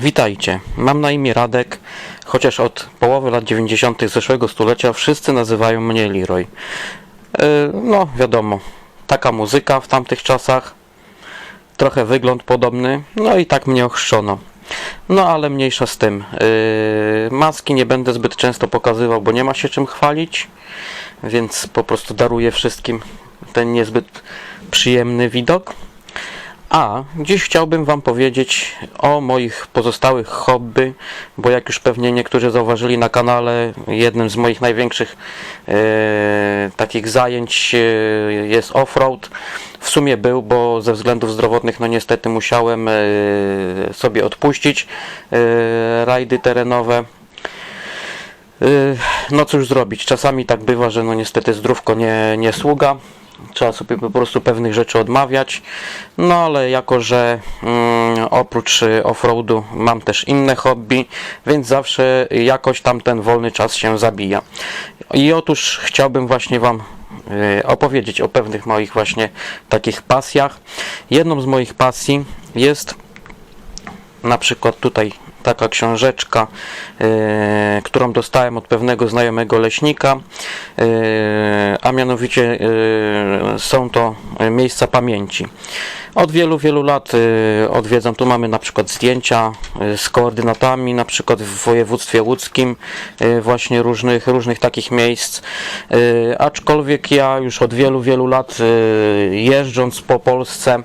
Witajcie, mam na imię Radek, chociaż od połowy lat 90. zeszłego stulecia wszyscy nazywają mnie Leroy. Yy, no, wiadomo, taka muzyka w tamtych czasach, trochę wygląd podobny, no i tak mnie ochrzczono. No ale mniejsza z tym. Yy, maski nie będę zbyt często pokazywał, bo nie ma się czym chwalić, więc po prostu daruję wszystkim ten niezbyt przyjemny widok. A dziś chciałbym Wam powiedzieć o moich pozostałych hobby, bo jak już pewnie niektórzy zauważyli na kanale, jednym z moich największych e, takich zajęć e, jest offroad. W sumie był, bo ze względów zdrowotnych, no niestety musiałem e, sobie odpuścić e, rajdy terenowe. Y, No cóż zrobić, czasami tak bywa, że no niestety zdrówko nie, nie sługa. Trzeba sobie po prostu pewnych rzeczy odmawiać. No ale jako, że mm, oprócz y, offroadu mam też inne hobby, więc zawsze jakoś tam ten wolny czas się zabija. I otóż chciałbym właśnie Wam y, opowiedzieć o pewnych moich właśnie takich pasjach. Jedną z moich pasji jest na przykład tutaj taka książeczka, e, którą dostałem od pewnego znajomego leśnika, e, a mianowicie e, są to miejsca pamięci. Od wielu, wielu lat e, odwiedzam, tu mamy na przykład zdjęcia e, z koordynatami, na przykład w województwie łódzkim e, właśnie różnych, różnych takich miejsc, aczkolwiek ja już od wielu, wielu lat jeżdżąc po Polsce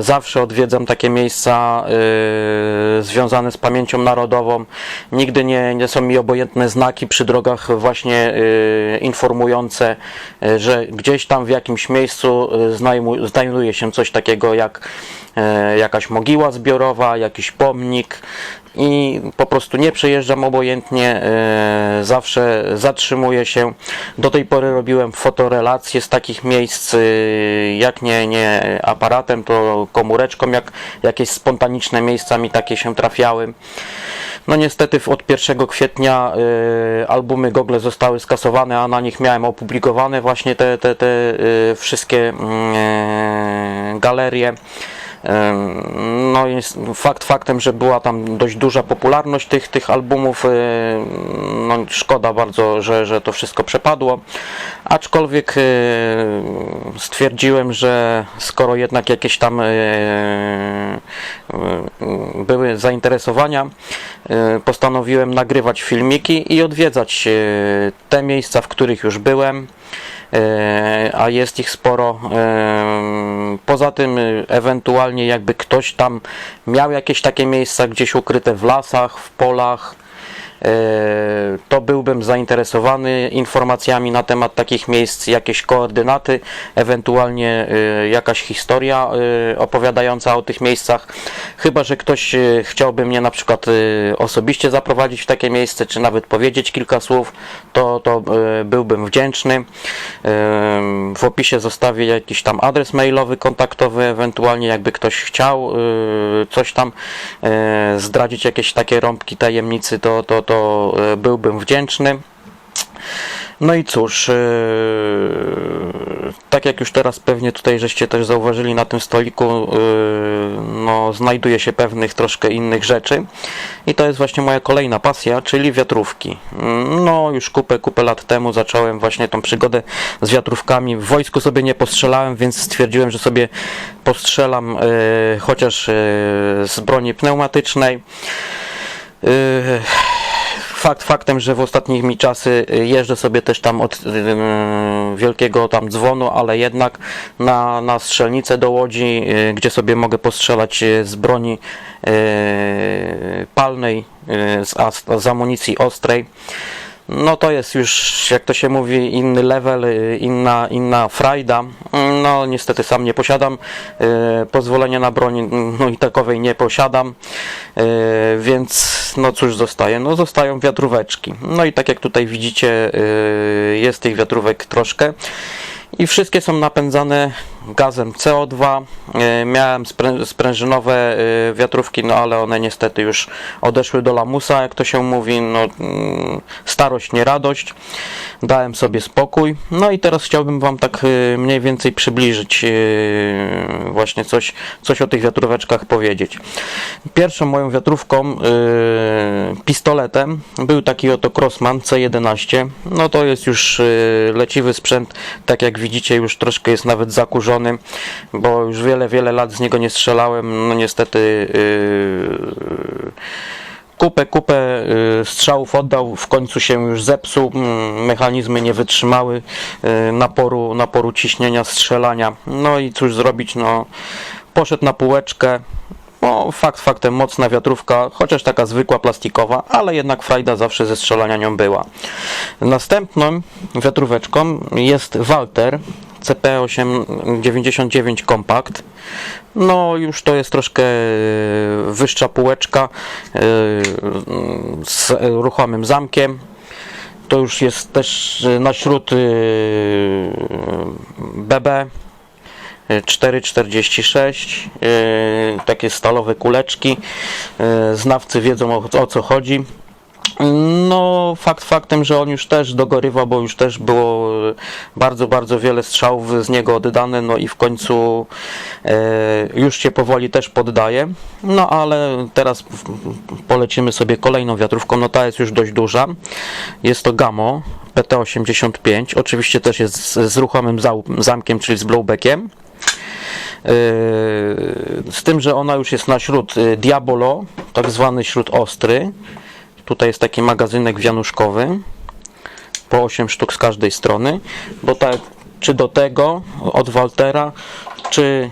zawsze odwiedzam takie miejsca związane z pamięcią narodową. Nigdy nie, nie są mi obojętne znaki przy drogach właśnie informujące, że gdzieś tam w jakimś miejscu znajduje się coś takiego jak e, jakaś mogiła zbiorowa, jakiś pomnik i po prostu nie przejeżdżam obojętnie, e, zawsze zatrzymuję się. Do tej pory robiłem fotorelacje z takich miejsc, e, jak nie, nie aparatem, to komóreczką, jak jakieś spontaniczne miejsca mi takie się trafiały. No niestety od 1 kwietnia albumy Google zostały skasowane, a na nich miałem opublikowane właśnie te, te, te wszystkie mm, galerie. No jest fakt faktem, że była tam dość duża popularność tych, tych albumów. No szkoda bardzo, że, że to wszystko przepadło. Aczkolwiek stwierdziłem, że skoro jednak jakieś tam były zainteresowania, postanowiłem nagrywać filmiki i odwiedzać e, te miejsca, w których już byłem. E, a jest ich sporo. E, Poza tym, e, ewentualnie jakby ktoś tam miał jakieś takie miejsca gdzieś ukryte w lasach, w polach, to byłbym zainteresowany informacjami na temat takich miejsc, jakieś koordynaty, ewentualnie e, jakaś historia e, opowiadająca o tych miejscach. Chyba, że ktoś e, chciałby mnie na przykład e, osobiście zaprowadzić w takie miejsce, czy nawet powiedzieć kilka słów, to, to e, byłbym wdzięczny. E, W opisie zostawię jakiś tam adres mailowy, kontaktowy, ewentualnie jakby ktoś chciał e, coś tam e, zdradzić, jakieś takie rąbki tajemnicy, to, to, to e, byłbym wdzięczny. No i cóż, yy, tak jak już teraz pewnie tutaj żeście też zauważyli na tym stoliku, yy, no, znajduje się pewnych troszkę innych rzeczy i to jest właśnie moja kolejna pasja, czyli wiatrówki. No już kupę, kupę lat temu zacząłem właśnie tą przygodę z wiatrówkami. W wojsku sobie nie postrzelałem, więc stwierdziłem, że sobie postrzelam chociaż z broni pneumatycznej. Fakt faktem, że w ostatnich mi czasy y, jeżdżę sobie też tam od y, wielkiego tam dzwonu, ale jednak na, na strzelnicę do Łodzi, y, gdzie sobie mogę postrzelać y, z broni y, palnej, y, z, z amunicji ostrej. No to jest już, jak to się mówi, inny level, y, inna, inna frajda. No niestety sam nie posiadam y, pozwolenia na broń, no i takowej nie posiadam, y, więc no cóż zostaje? No zostają wiatróweczki. No i tak jak tutaj widzicie, jest tych wiatrówek troszkę i wszystkie są napędzane gazem CO2. E, Miałem sprę- sprężynowe e, wiatrówki, no ale one niestety już odeszły do lamusa, jak to się mówi. No, mm, starość, nie radość. Dałem sobie spokój. No i teraz chciałbym Wam tak e, mniej więcej przybliżyć właśnie coś, coś o tych wiatróweczkach powiedzieć. Pierwszą moją wiatrówką, pistoletem, był taki oto Crossman C11. No to jest już leciwy sprzęt, tak jak widzicie już troszkę jest nawet zakurzony, bo już wiele, wiele lat z niego nie strzelałem. No niestety e, kupę, kupę y, strzałów oddał, w końcu się już zepsuł, mm, mechanizmy nie wytrzymały y, naporu, naporu ciśnienia, strzelania. No i cóż zrobić, no poszedł na półeczkę. No, fakt faktem, mocna wiatrówka, chociaż taka zwykła plastikowa, ale jednak frajda zawsze ze strzelania nią była. Następną wiatróweczką jest Walter CP899 Compact. No, już to jest troszkę e, wyższa półeczka e, z ruchomym zamkiem. To już jest też e, na śród e, BB 4,46 e, takie stalowe kuleczki. E, Znawcy wiedzą o, o co chodzi. No, fakt faktem, że on już też dogorywa, bo już też było bardzo, bardzo wiele strzałów z niego oddane, no i w końcu e, już się powoli też poddaje. No, ale teraz polecimy sobie kolejną wiatrówką, no ta jest już dość duża. Jest to Gamo PT85, oczywiście też jest z, z ruchomym zamkiem, czyli z blowbackiem. Yy, Z tym, że ona już jest na śród y, Diabolo, tak zwany śród ostry. Tutaj jest taki magazynek wianuszkowy, po 8 sztuk z każdej strony, bo tak, czy do tego od Waltera, czy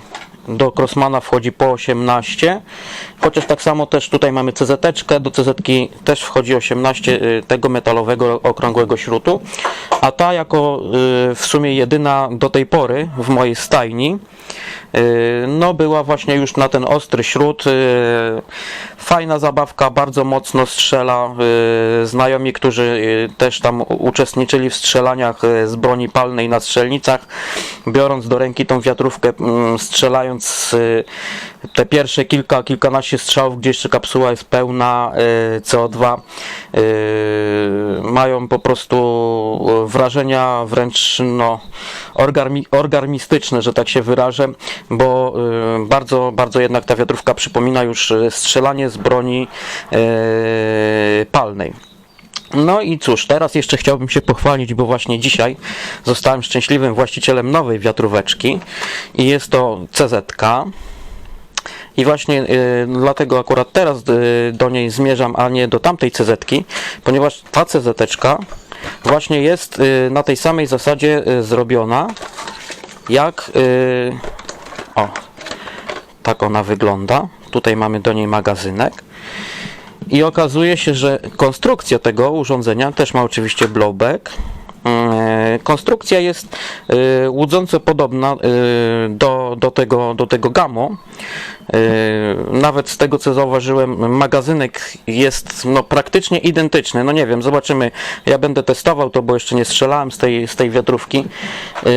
do Crossmana wchodzi po 18, chociaż tak samo też tutaj mamy CZ, do CZ też wchodzi 18 y, tego metalowego okrągłego śrutu, a ta jako w sumie jedyna do tej pory w mojej stajni, no była właśnie już na ten ostry śrót. y, Fajna zabawka, bardzo mocno strzela. y, Znajomi, którzy y, też tam uczestniczyli w strzelaniach y, z broni palnej na strzelnicach, biorąc do ręki tą wiatrówkę, mm, strzelając y, te pierwsze kilka, kilkanaście strzałów, gdzie jeszcze kapsuła jest pełna y, CO2, y, mają po prostu wrażenia wręcz no, orgarmi, orgarmistyczne, że tak się wyrażę, bo y, bardzo, bardzo jednak ta wiatrówka przypomina już y, strzelanie z broni y, palnej. No i cóż, teraz jeszcze chciałbym się pochwalić, bo właśnie dzisiaj zostałem szczęśliwym właścicielem nowej wiatróweczki i jest to CZK. I właśnie y, dlatego akurat teraz y, do niej zmierzam, a nie do tamtej CZ-ki, ponieważ ta CZ-czka właśnie jest y, na tej samej zasadzie y, zrobiona, jak y, o, tak ona wygląda. Tutaj mamy do niej magazynek. I okazuje się, że konstrukcja tego urządzenia też ma oczywiście blowback. E, Konstrukcja jest e, łudząco podobna e, do, do, tego, do tego Gamo. E, Nawet z tego co zauważyłem, magazynek jest no, praktycznie identyczny. No nie wiem, zobaczymy. Ja będę testował to, bo jeszcze nie strzelałem z tej, z tej wiatrówki. E,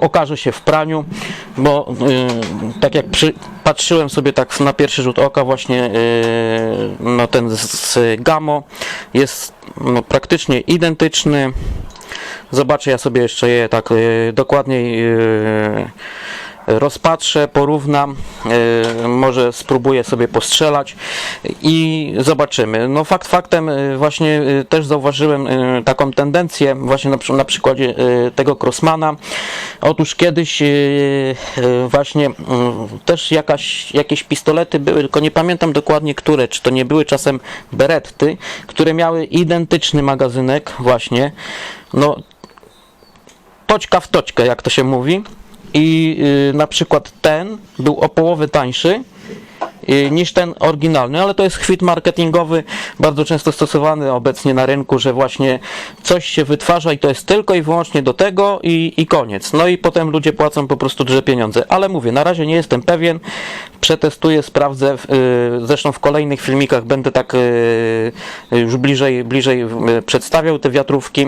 Okaże się w praniu, bo e, tak jak przy, patrzyłem sobie tak na pierwszy rzut oka właśnie no ten z, z Gamo jest no, praktycznie identyczny. Zobaczę ja sobie jeszcze je tak dokładniej rozpatrzę, porównam, e, może spróbuję sobie postrzelać i zobaczymy. No fakt faktem e, właśnie e, też zauważyłem taką tendencję właśnie na, na przykładzie tego Crossmana. Otóż kiedyś właśnie też jakaś, jakieś pistolety były, tylko nie pamiętam dokładnie które, czy to nie były czasem Beretty, które miały identyczny magazynek właśnie. No toczka w toczkę, jak to się mówi. I y, na przykład ten był o połowę tańszy y, niż ten oryginalny, ale to jest chwyt marketingowy, bardzo często stosowany obecnie na rynku, że właśnie coś się wytwarza i to jest tylko i wyłącznie do tego i, i koniec. No i potem ludzie płacą po prostu duże pieniądze. Ale mówię, na razie nie jestem pewien, przetestuję, sprawdzę, y, zresztą w kolejnych filmikach będę tak już bliżej, bliżej przedstawiał te wiatrówki.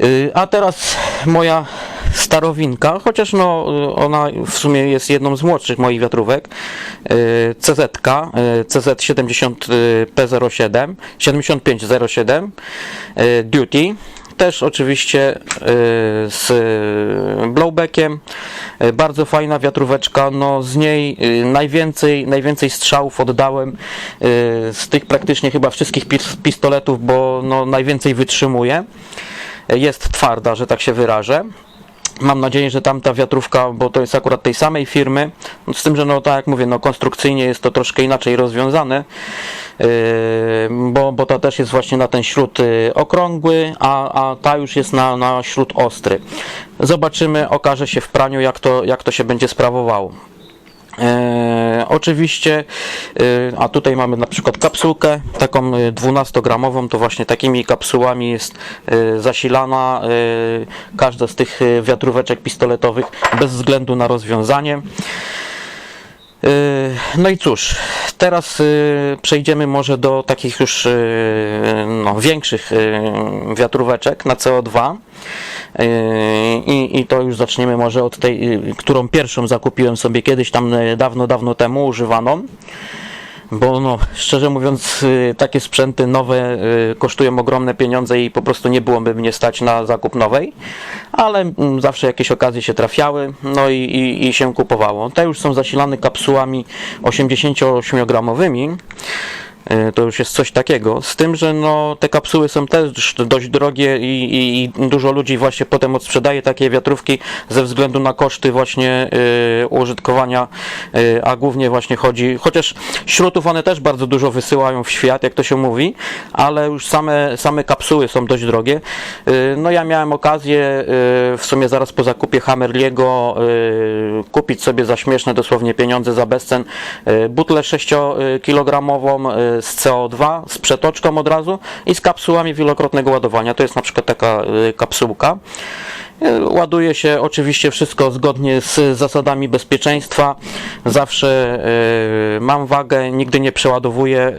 Y, A teraz moja starowinka, chociaż no y, ona w sumie jest jedną z młodszych moich wiatrówek. CZ, CZ70P07, 7507 y, Duty. Też oczywiście y, z blowbackiem. Bardzo fajna wiatróweczka. No z niej najwięcej, najwięcej strzałów oddałem z tych praktycznie chyba wszystkich pis- pistoletów, bo no najwięcej wytrzymuje jest twarda, że tak się wyrażę. Mam nadzieję, że tamta wiatrówka, bo to jest akurat tej samej firmy, z tym, że no tak jak mówię, no konstrukcyjnie jest to troszkę inaczej rozwiązane, yy, bo, bo ta też jest właśnie na ten śród yy, okrągły, a, a ta już jest na, na śród ostry. Zobaczymy, okaże się w praniu, jak to, jak to się będzie sprawowało. E, oczywiście, e, a tutaj mamy na przykład kapsułkę, taką e, 12-gramową, to właśnie takimi kapsułami jest e, zasilana e, każda z tych e, wiatróweczek pistoletowych bez względu na rozwiązanie. E, No i cóż, teraz e, przejdziemy może do takich już e, no, większych e, wiatróweczek na CO2. Yy, I, I to już zaczniemy może od tej, yy, którą pierwszą zakupiłem sobie kiedyś tam yy, dawno, dawno temu używaną. Bo no, szczerze mówiąc, takie sprzęty nowe kosztują ogromne pieniądze i po prostu nie byłoby mnie stać na zakup nowej, ale mm, zawsze jakieś okazje się trafiały, no i, i, i się kupowało. Te już są zasilane kapsułami 88-gramowymi. E, To już jest coś takiego. Z tym, że no, te kapsuły są też dość drogie i, i, i dużo ludzi właśnie potem odsprzedaje takie wiatrówki ze względu na koszty właśnie y, użytkowania, y, a głównie właśnie chodzi, chociaż śrutów one też bardzo dużo wysyłają w świat, jak to się mówi, ale już same, same kapsuły są dość drogie. Y, no ja miałem okazję y, w sumie zaraz po zakupie Hammerliego y, kupić sobie za śmieszne dosłownie pieniądze za bezcen y, butlę 6-kilogramową y, z CO2, z przetoczką od razu i z kapsułami wielokrotnego ładowania. To jest na przykład taka y, kapsułka. Y, Ładuje się oczywiście wszystko zgodnie z zasadami bezpieczeństwa. Zawsze y, mam wagę, nigdy nie przeładowuję.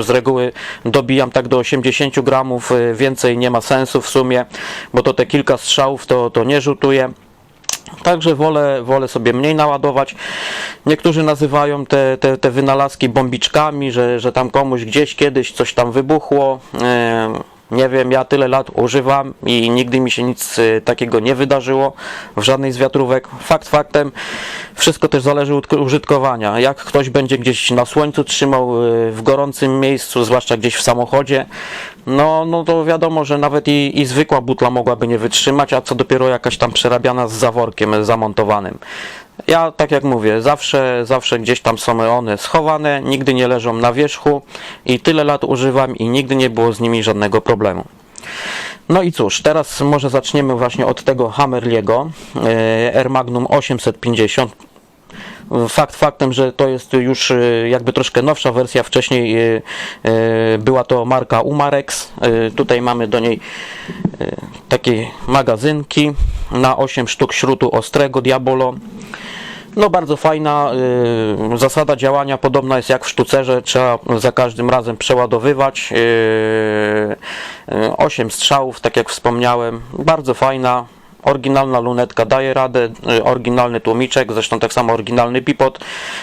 Z reguły dobijam tak do 80 gramów, więcej nie ma sensu w sumie, bo to te kilka strzałów to, to nie rzutuje. Także wolę, wolę sobie mniej naładować. Niektórzy nazywają te, te, te wynalazki bombiczkami, że, że tam komuś gdzieś kiedyś coś tam wybuchło. Nie wiem, ja tyle lat używam i nigdy mi się nic e, takiego nie wydarzyło w żadnej z wiatrówek. Fakt faktem, wszystko też zależy od użytkowania. Jak ktoś będzie gdzieś na słońcu trzymał e, w gorącym miejscu, zwłaszcza gdzieś w samochodzie, no, no to wiadomo, że nawet i, i zwykła butla mogłaby nie wytrzymać, a co dopiero jakaś tam przerabiana z zaworkiem zamontowanym. Ja, tak jak mówię, zawsze, zawsze gdzieś tam są one schowane, nigdy nie leżą na wierzchu i tyle lat używam i nigdy nie było z nimi żadnego problemu. No i cóż, teraz może zaczniemy właśnie od tego Hammerliego e, Air Magnum 850 Fakt faktem, że to jest już e, jakby troszkę nowsza wersja. Wcześniej e, e, była to marka Umarex. Tutaj mamy do niej takie magazynki na 8 sztuk śrutu ostrego Diabolo. No bardzo fajna y, zasada działania podobna jest jak w sztucerze, trzeba za każdym razem przeładowywać. Y, y, 8 strzałów, tak jak wspomniałem, bardzo fajna. Oryginalna lunetka daje radę, y, oryginalny tłumiczek, zresztą tak samo oryginalny pipot,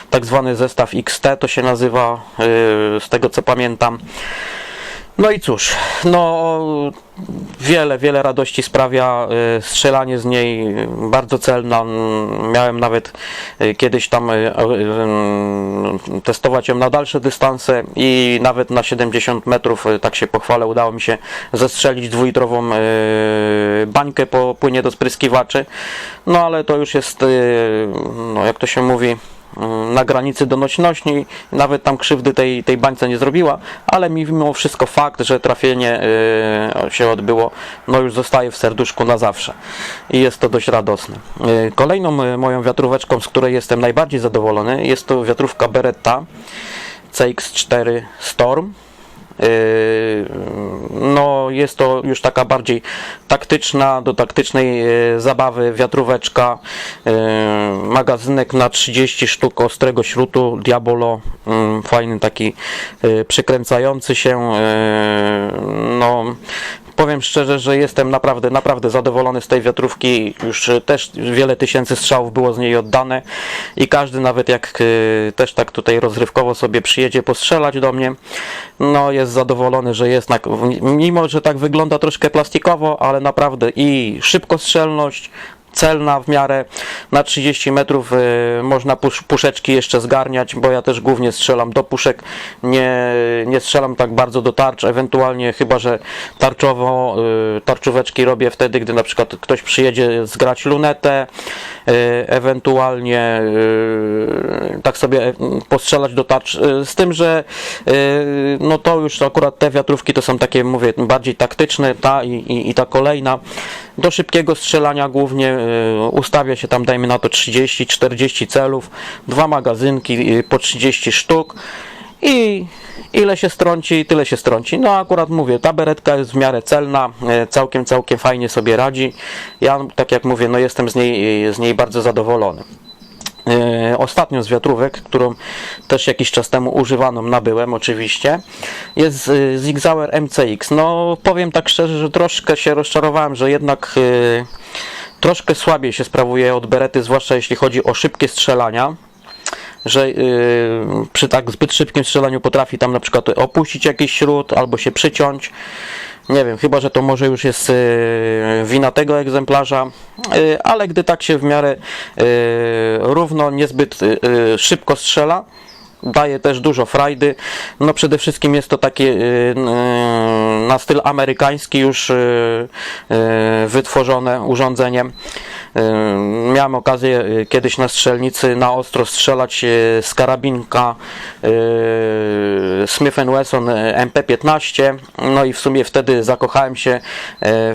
tak zwany zestaw XT to się nazywa, y, z tego co pamiętam. No i cóż, no wiele, wiele radości sprawia y, strzelanie z niej, bardzo celna. Miałem nawet y, kiedyś tam y, testować ją na dalsze dystanse i nawet na 70 metrów, tak się pochwalę, udało mi się zestrzelić dwulitrową bańkę po płynie do spryskiwaczy. No ale to już jest, no jak to się mówi, na granicy donośności, nawet tam krzywdy tej, tej bańce nie zrobiła, ale mimo wszystko fakt, że trafienie y, się odbyło, no już zostaje w serduszku na zawsze i jest to dość radosne. Y, Kolejną y, moją wiatróweczką, z której jestem najbardziej zadowolony, jest to wiatrówka Beretta CX4 Storm. Yy, No, jest to już taka bardziej taktyczna, do taktycznej yy, zabawy wiatróweczka. Yy, Magazynek na 30 sztuk ostrego śrutu Diabolo. Fajny taki przykręcający się. No, powiem szczerze, że jestem naprawdę, naprawdę zadowolony z tej wiatrówki. Już e, też wiele tysięcy strzałów było z niej oddane i każdy nawet jak e, też tak tutaj rozrywkowo sobie przyjedzie postrzelać do mnie, no jest zadowolony, że jest, na, mimo że tak wygląda troszkę plastikowo, ale naprawdę i szybkostrzelność, celna w miarę. Na 30 metrów y, można pusz, puszeczki jeszcze zgarniać, bo ja też głównie strzelam do puszek. Nie, nie strzelam tak bardzo do tarcz, ewentualnie chyba, że tarczowo y, tarczóweczki robię wtedy, gdy na przykład ktoś przyjedzie zgrać lunetę, y, ewentualnie tak sobie postrzelać do tarcz. Z tym, że no to już akurat te wiatrówki to są takie, mówię, bardziej taktyczne, ta i, i, i ta kolejna. Do szybkiego strzelania głównie y, ustawia się tam, dajmy na to 30-40 celów, dwa magazynki y, po 30 sztuk i ile się strąci, tyle się strąci. No akurat mówię, ta beretka jest w miarę celna, y, całkiem, całkiem fajnie sobie radzi. Ja, tak jak mówię, no jestem z niej, z niej bardzo zadowolony. E, Ostatnią z wiatrówek, którą też jakiś czas temu używaną nabyłem oczywiście, jest e, Zigzauer MCX. No powiem tak szczerze, że troszkę się rozczarowałem, że jednak e, troszkę słabiej się sprawuje od Berety, zwłaszcza jeśli chodzi o szybkie strzelania że y, przy tak zbyt szybkim strzelaniu potrafi tam na przykład opuścić jakiś śród albo się przyciąć. Nie wiem, chyba że to może już jest y, wina tego egzemplarza, y, ale gdy tak się w miarę y, równo, niezbyt szybko strzela, daje też dużo frajdy. No przede wszystkim jest to takie na styl amerykański już wytworzone urządzenie. Miałem okazję kiedyś na strzelnicy na ostro strzelać z karabinka Smith Wesson y, MP15. No i w sumie wtedy zakochałem się y,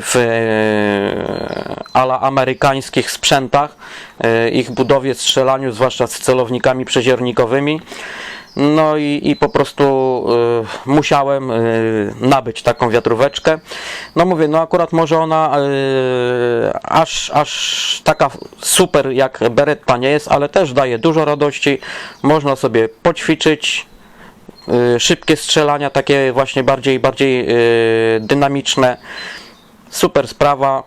w y, ala amerykańskich sprzętach, ich budowie, strzelaniu, zwłaszcza z celownikami przeziernikowymi. No i, i po prostu y, musiałem y, nabyć taką wiatróweczkę. No mówię, no akurat może ona y, aż, aż taka super jak Beretta nie jest, ale też daje dużo radości. Można sobie poćwiczyć, szybkie strzelania, takie właśnie bardziej, bardziej y, dynamiczne. Super sprawa,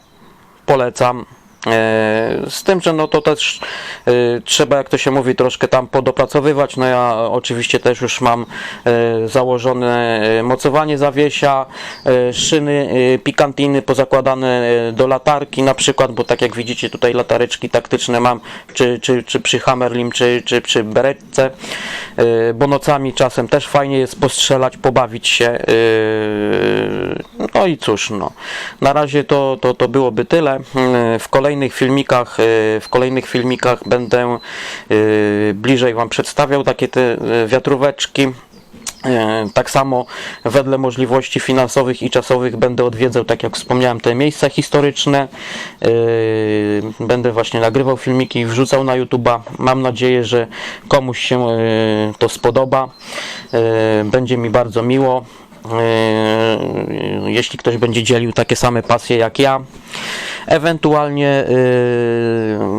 polecam. E, Z tym, że no to też e, trzeba, jak to się mówi, troszkę tam podopracowywać. No ja oczywiście też już mam e, założone mocowanie zawiesia, szyny, pikantiny pozakładane do latarki na przykład, bo tak jak widzicie tutaj latareczki taktyczne mam, czy, czy, czy przy Hammerlim, czy, czy przy Beretce, bo nocami czasem też fajnie jest postrzelać, pobawić się. No i cóż, no. Na razie to, to, to byłoby tyle. W kolejnych filmikach, e, w kolejnych filmikach będę e, bliżej Wam przedstawiał takie te e, wiatróweczki. Tak samo wedle możliwości finansowych i czasowych będę odwiedzał, tak jak wspomniałem, te miejsca historyczne. Będę właśnie nagrywał filmiki i wrzucał na YouTube'a. Mam nadzieję, że komuś się to spodoba. Będzie mi bardzo miło. E, Jeśli ktoś będzie dzielił takie same pasje jak ja. Ewentualnie, e,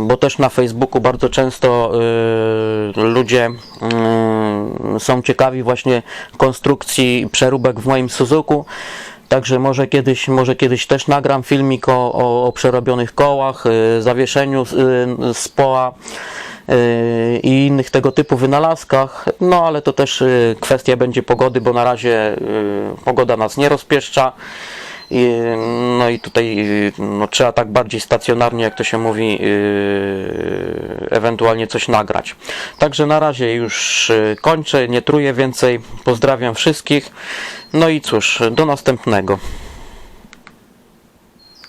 bo też na Facebooku bardzo często e, ludzie są ciekawi właśnie konstrukcji przeróbek w moim Suzuku. Także może kiedyś, może kiedyś też nagram filmik o, o, o przerobionych kołach, zawieszeniu z, z i innych tego typu wynalazkach. No ale to też e, kwestia będzie pogody, bo na razie e, pogoda nas nie rozpieszcza. No i tutaj y, no, trzeba tak bardziej stacjonarnie, jak to się mówi, ewentualnie coś nagrać. Także na razie już y, kończę, nie truję więcej. Pozdrawiam wszystkich. No i cóż, do następnego.